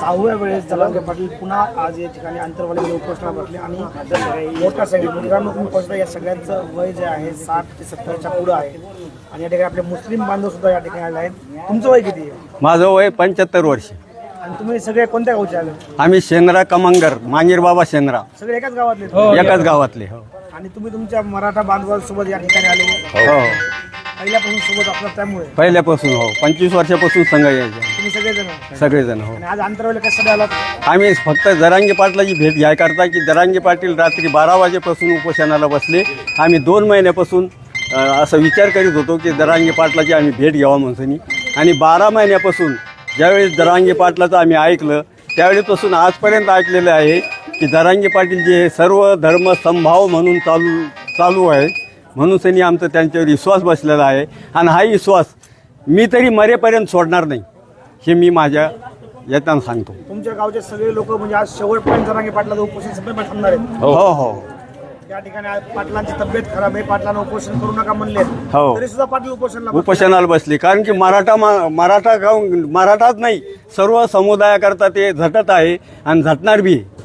सहाव्या वेळेस जलांगे पाटील पुन्हा आज या ठिकाणी आंतरवालीमध्ये उपोषणा बसले आणि संख्येत मित्रांनो तुम्ही पाहता या सगळ्यांचं वय जे आहे साठ ते सत्तरच्या पुढं आहे. आणि या ठिकाणी आपले मुस्लिम बांधव सुद्धा या ठिकाणी आले आहेत. तुमचं वय किती आहे? माझं वय पंच्याहत्तर वर्ष. आणि तुम्ही सगळे कोणत्या गावचे आले? आम्ही शेंद्रा कमंगर मांगीर बाबा शेंद्रा सगळे एकाच गावातले आहेत? एकाच गावातले हो. आणि तुम्ही तुमच्या मराठा बांधवांसोबत या ठिकाणी आले. हो. पहिल्यापासून सोबत असणार त्यामुळे. पहिल्यापासून हो. पंचवीस वर्षापासून संघ यायचे तुम्ही सगळेजण. सगळेजण हो. आज आंतरवाली कशासाठी आलात? आम्ही फक्त जरांगे पाटलाची भेट घ्याय करता की जरांगे पाटील रात्री बारा वाजेपासून उपोषणाला बसले. आम्ही दोन महिन्यापासून अ, असं विचार करीत होतो की जरांगे पाटलाची आम्ही भेट घ्यावा म्हणून. आणि बारा महिन्यापासून ज्यावेळेस जरांगे पाटलाचं आम्ही ऐकलं त्यावेळेपासून आजपर्यंत ऐकलेलं आहे की जरांगे पाटील जे सर्व धर्म समभाव म्हणून चालू चालू आहे म्हणून सनी आमचं त्यांच्यावर विश्वास बसलेला आहे. आणि हा विश्वास मी तरी मरेपर्यंत सोडणार नाही हे मी माझ्या यातना सांगतो. तुमच्या गावचे सगळे लोक म्हणजे आज शेवटपर्यंत जरांगे पाटलाचं उपोषण थांबणार आहेत हो. हो. या ठिकाणी आज पाटलांची तब्येत खराब आहे पाटलांना उपोषण करू नका म्हणले. हो. तरी सुद्धा पाटील उपोषणला बसले. उपोषणाला बसले. कारण की मराठा मा- मराठा गाव मराठाच नाही सर्व समुदायाकरता ते झटत आहे आणि झटणार बी आहे.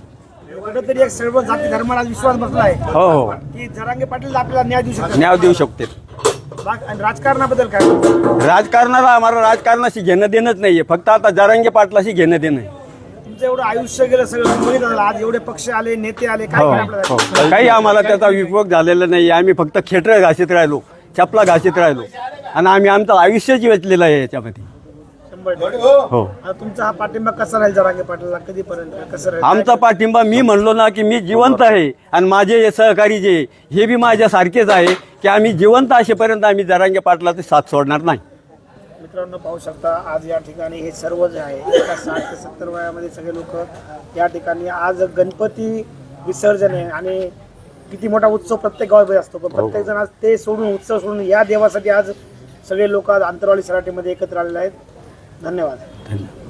कुठेतरी एक सर्व जाती धर्माला विश्वास बसला आहे. हो हो. की जरांगे पाटील आपल्याला न्याय देऊ शकतात. न्याय देऊ शकते बाक- आणि राजकारणाबद्दल काय? राजकारणाला आम्हाला राजकारणाशी घेणं देणंच नाहीये. फक्त आता जरांगे पाटलाशी घेणं देणं आहे. तुमचं एवढं आयुष्य गेलं सगळं मुंबईत झालं. आज एवढे पक्ष आले नेते आले काय हो केलं आपल्याला हो. काही आम्हाला त्याचा उपयोग झालेला नाही आम्ही फक्त खेटर घासीत राहिलो चपला घासीत राहिलो. आणि आम्ही आमचं आयुष्यच वेचलेलं आहे याच्यामध्ये. हो. आता तुमचा हा पाठिंबा कसा राहील जरांगे पाटलाला? कधीपर्यंत? कसं राहील? आमचा पाठिंबा मी म्हणलो ना की मी जिवंत आहे आणि माझे हे सहकारी जे हे बी माझ्यासारखेच आहे की आम्ही जिवंत असेपर्यंत आम्ही जरांगे पाटलाचे साथ सोडणार नाही. मित्रांनो पाहू शकता आज या ठिकाणी हे सर्व जे आहे एका साठ ते सत्तर वयामध्ये सगळे लोक या ठिकाणी आज गणपती विसर्जन आहे आणि किती मोठा उत्सव प्रत्येक गावामध्ये असतो. पण प्रत्येक जण आज ते सोडून उत्सव सोडून या देवासाठी आज सगळे लोक आज आंतरवाली सराटीमध्ये एकत्र आलेले आहेत. धन्यवाद. धन्यवाद.